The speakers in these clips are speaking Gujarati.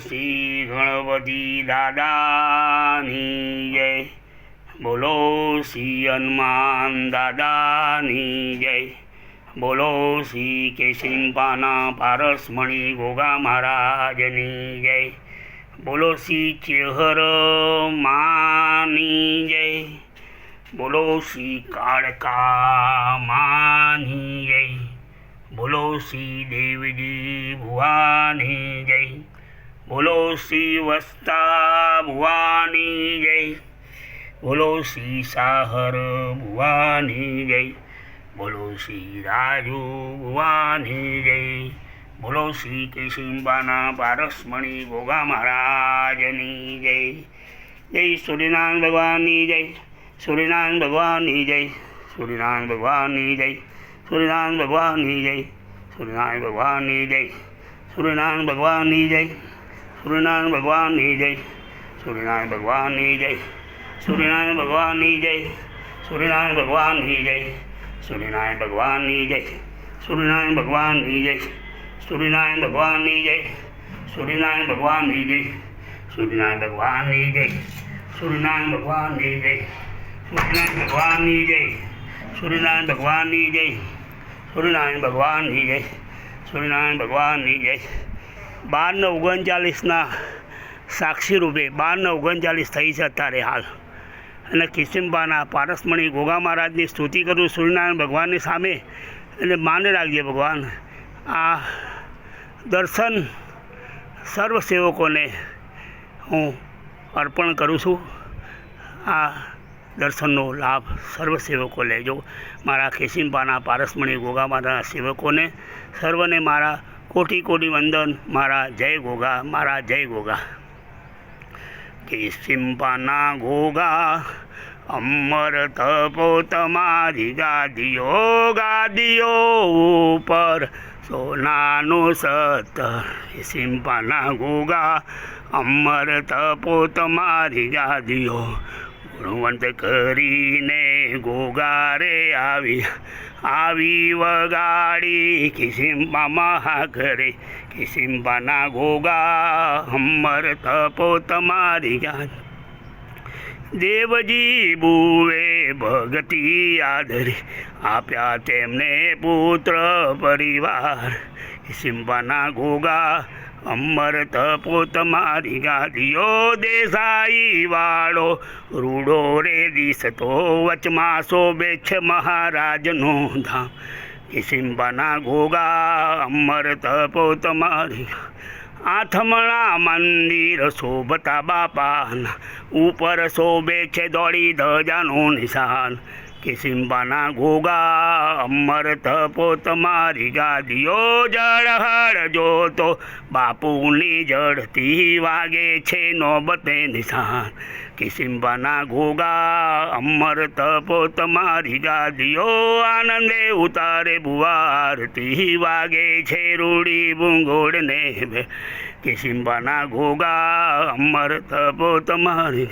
શ્રી ગણપતિ દાદાની જય બોલો શ્રી હનુમાન દાદાની જય બોલો શ્રી કેશિંપાના પારસમણી ગોગા મહારાજની જય બોલો શ્રી ચેહર માની જય બોલો શ્રી કાળકા માની જય બોલો શ્રી દેવજી ભુવાની જય બોલો વસ્તા ભુવાની જય. બોલો સાહર ભુવાની જય. બોલો રાજુ ભુવાની જય. બોલો શ્રી કેશિંબાના પારસમણી ગોગા મહારાજની જય. જય સૂર્યનારાયણ ભગવાનની જય. સૂર્યનારાયણ ભગવાનની જય. સૂર્યનારાયણ ભગવાનની જય. સૂર્યનારાયણ ભગવાનની જય. સૂર્યનારાયણ ભગવાનની જય. સૂર્યનારાયણ ભગવાનની જય. સૂર્યનારાયણ ભગવાનની જય સૂર્યનારાયણ ભગવાનની જય સૂર્યનારાયણ ભગવાનની જય સૂર્યનારાયણ ભગવાનની જય સૂર્યનારાયણ ભગવાનની જય સૂર્યનારાયણ ભગવાનની જય સૂર્યનારાયણ ભગવાનની જય સૂર્યનારાયણ ભગવાનની જય સૂર્યનારાયણ ભગવાનની જય સૂર્યનારાયણ ભગવાનની જય સૂર્યનારાયણ ભગવાનની જય સૂર્યનારાયણ ભગવાનની જય સૂર્યનારાયણ ભગવાનની જય સૂર્યનારાયણ ભગવાનની જય બારને ઓગણચાલીસના સાક્ષી રૂપે, બારને ઓગણચાલીસ થઈ છે અત્યારે હાલ. અને કિશનબાના પારસમણી ગોગા મહારાજની સ્તુતિ કરું સૂર્યનારાયણ ભગવાનની સામે. અને માને રાખજે ભગવાન, આ દર્શન સર્વ સેવકોને હું અર્પણ કરું છું. આ દર્શનનો લાભ સર્વ સેવકો લેજો. મારા ખેસીમપાના પારસમણી ગોગા માતાના સેવકોને, સર્વને મારા કોટી કોટી વંદન. મારા જય ગોગા, મારા જય ગોગા. કેસિંપાના ગોગા, અમર તપો તમારી ગાદીઓ ગાદીઓ ઉપર. સોનાનું સતર સિંપાના ગોગા, અમર તપો તમારી ગાદીઓ. ગુણવંત કરીને ગોગારે આવી. આવી વગાડી કિસિમ્બા મહાઘરે કિસિમ્બાના ગોગા અમર તપો તમારી જાન. દેવજી બુવે ભગતી આદરે, આપ્યા તેમને પુત્ર પરિવાર. કિસિમ્બાના ગોગા અમર તપો તમારી ગાદીઓ દેસાઈ વાળો. રૂડો રે દિશતો વચમાં શોભે છે મહારાજનો ધામ. કિસિમ્બાના ગોગા અમર તપો તમારી આથમણા મંદિર શોભતા બાપાના. ઉપર શોભે છે દોડી ધજાનું નિશાન. કિસિમ્બાના ઘોગા અમર થપો તમારી ગાદીઓ જળહળ જોતો. બાપુની જડતી વાગે છે નોબતે નિશાન. કિસિમ્બાના ઘોગા, અમર તપો તમારી ગાદીઓ, આનંદે ઉતારે બુવારતી વાગે છે રૂડી બુંગોળને બે કિસિમ્બાના ઘોગા, અમર તપો તમારી,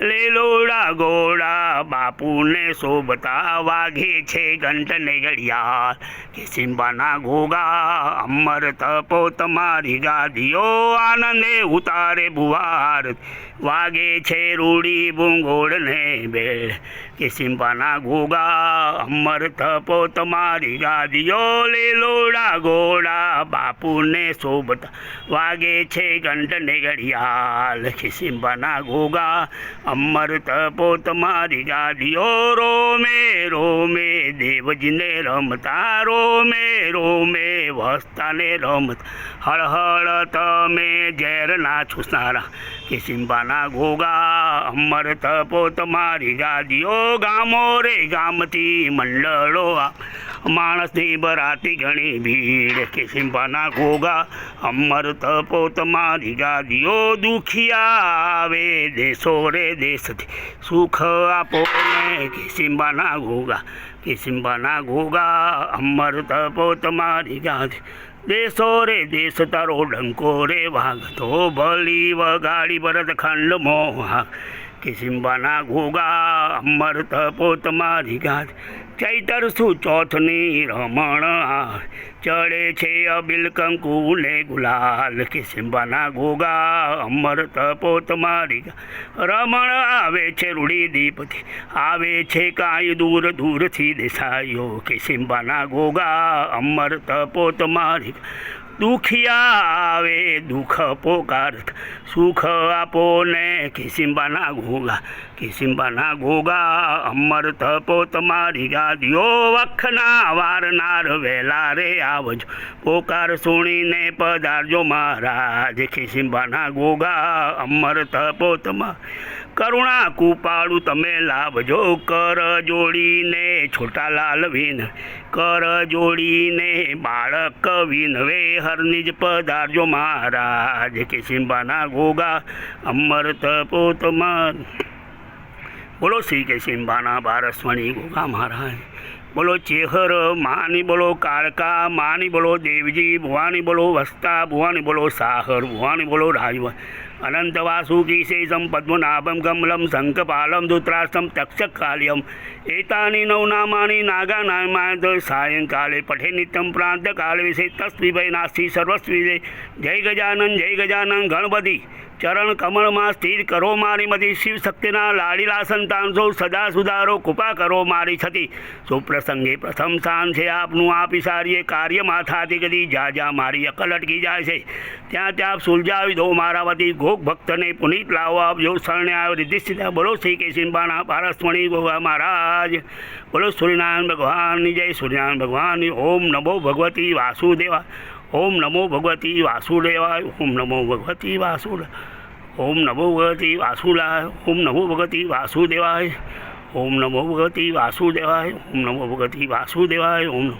લીલોડા ગોળા બાપુને શોભતા વાગે છે ઘંટને ઘડિયાળ કિસિમ્બાના ઘોગા, અમર તપો તમારી ગાદીઓ, આનંદે ઉતારે બુવાર, વાગે છે રૂડી ભૂંગોળને બેળ. કે કિસિમ્બાના ઘોગા અમર થપો તમારી ગાદીઓ લીલોડા ઘોડા બાપુને શોભતા વાગે છે ઘંટને ઘડિયાળ. કિસિમ્બાના ઘોગા અમર થપો તમારી ગાદીઓ રોમે રોમે. દેવજીને રમતા, રોમે રોમે. વસ્તાને રમતા હળહળ તમે ઝેરના છુસનારા કિસિમ્બાના ગોગા અમર તપો તમારી ગાદીઓ ગામો રે ગામથી મંડળો આ. માણસની બરાતી ઘણી ભીડ કિસિમ્બાના ગોગા અમર તપો તમારી ગાદીઓ દુખિયા આવે દેશો રે દેશથી. સુખ આપો ને કિસિમ્બાના ગોગા કિસિમ્બાના ગોગા અમર તપો તમારી ગાદી દેશો રે, દેશ તારો ડંકો રે વાગતો ભલી વગાડી ભરત ખંડ મોહા કિસિમ્બાના ઘોગા અમર તપો તમારી ગાદી ચૈતર સુ ચોથની રમણ ચડે છે અબિલ કંકુ ને ગુલાલ કે સિંબાના ગોગા અમર તપોત મારી રમણ આવે છે રૂડી દીપથી, આવે છે કાંઈ દૂર દૂરથી દેસાયો કે સિંબાના ગોગા અમર તપોત મારી દુખિયા આવે, દુઃખ પોકાર સુખ આપો ને કિસિમ્બાના ઘોગા કિસિંબાના ઘોગા અમર તપો તમારી ગાદીઓ વખના વારનાર વેલા રે આવજો પોકાર સુણીને પધારજો મહારાજ. કિસિમ્બાના ગોગા અમર તપોતમા. કરુણા કૃપાળુ તમે લાવજો કર જોડીને છોટા લાલ વિન. કર જોડીને બાળક વિનવે હરનિજ પધારજો મહારાજ. કે સિંબાના ગોગા અમર તપો તમાર બોલો શ્રી કે સિંબાના બારસવણી ગોગા મહારાજ. બોલો ચેહર, માની બોલો કાળકા, માની બોલો દેવજી, ભુવાની બોલો વસ્તા, ભુવાની બોલો સાહર, ભુવાની બોલો રાજવ અનંત વાસુકી શેષમ પદ્મનાભમ કમલમ શંખપાલમ ધૂત્રાષ્ટમ તક્ષકાલ્યમ. એતાની નવનામાની નાગા નામાય સાયંકાલે પઠે નિત્યમ પ્રાંતકાલે વિશે તસ્વી ભય નાસ્તી સર્વસ્વી જય ગજાનન જય ગજાનન ગણપતિ. ચરણ કમળમાં સ્થિર કરો મારી મતી. શિવ શક્તિના લાડીલા સંતાન સૌ સદા સુધારો કૃપા કરો મારી છતી. સુપ્રસંગે પ્રથમ સ્થાન છે આપનું. આપી સારીએ કાર્યમાં થાતી કદી જ્યાં જ્યાં મારી અકલ અટકી જાય છે. ત્યાં ત્યાં સુલઝાવી દો મારા વતી. ગોક ભક્તને પુનીત લાવો આપજો. શરણે આવ્યો રિદ્ધિ બોલો શ્રી કેશિંબાના પારસમણી ગોવા મહારાજ. બોલો સૂર્યનારાયણ ભગવાનની જય. સૂર્યનારાયણ ભગવાનની. ઓમ નમો ભગવતી વાસુદેવા ઓમ નમો ભગવતી વાસુદેવાય ઓમ નમો ભગવતી વાસુદેવ ઓમ નમો ભગવતી વાસુલાય ઓમ નમો ભગવતી વાસુદેવાય ઓમ નમો ભગવતી વાસુદેવાય ઓમ નમો ભગવતી વાસુદેવાય ઓમ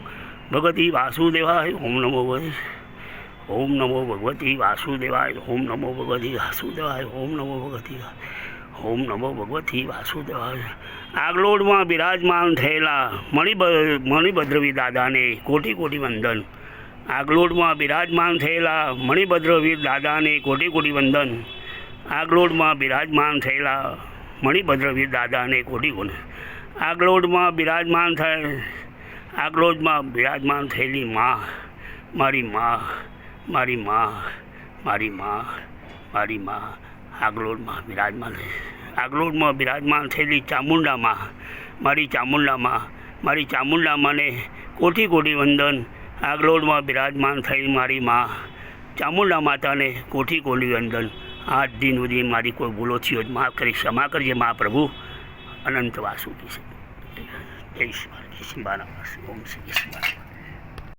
ભગવતી વાસુદેવાય ઓમ નમો ભગવતી ઓમ નમો ભગવતી વાસુદેવાય ઓમ નમો ભગવતી વાસુદેવાય ઓમ નમો ભગવતી ઓમ નમો ભગવતી વાસુદેવાય આગલોડમાં બિરાજમાન થયેલા મણિભદ્રવી દાદાને કોટી કોટી વંદન આગલોડમાં બિરાજમાન થયેલા મણિભદ્રવીર દાદાને કોટી કોટી વંદન. આગલોડમાં બિરાજમાન થયેલા મણિભદ્રવીર દાદાને કોટી કોટી આગલોડમાં બિરાજમાન થયેલ, આગલોડમાં બિરાજમાન થયેલી મા, મારી મા મારી મા મારી મા મારી મા, આગલોડમાં બિરાજમાન આગલોડમાં બિરાજમાન થયેલી ચામુંડામાં મારી ચામુંડામાં મારી ચામુંડામાંને કોટી કોટી વંદન આગલોડમાં બિરાજમાન થઈ મારી મા ચામુંડા માતાને કોઠી કોલી વંદન આજ દિન સુધી મારી કોઈ ભૂલો થયો માફ કરી, ક્ષમા કરજે મા પ્રભુ. અનંત વાસુકી છે. જય શ્રી જય શ્રી ઓમ શ્રી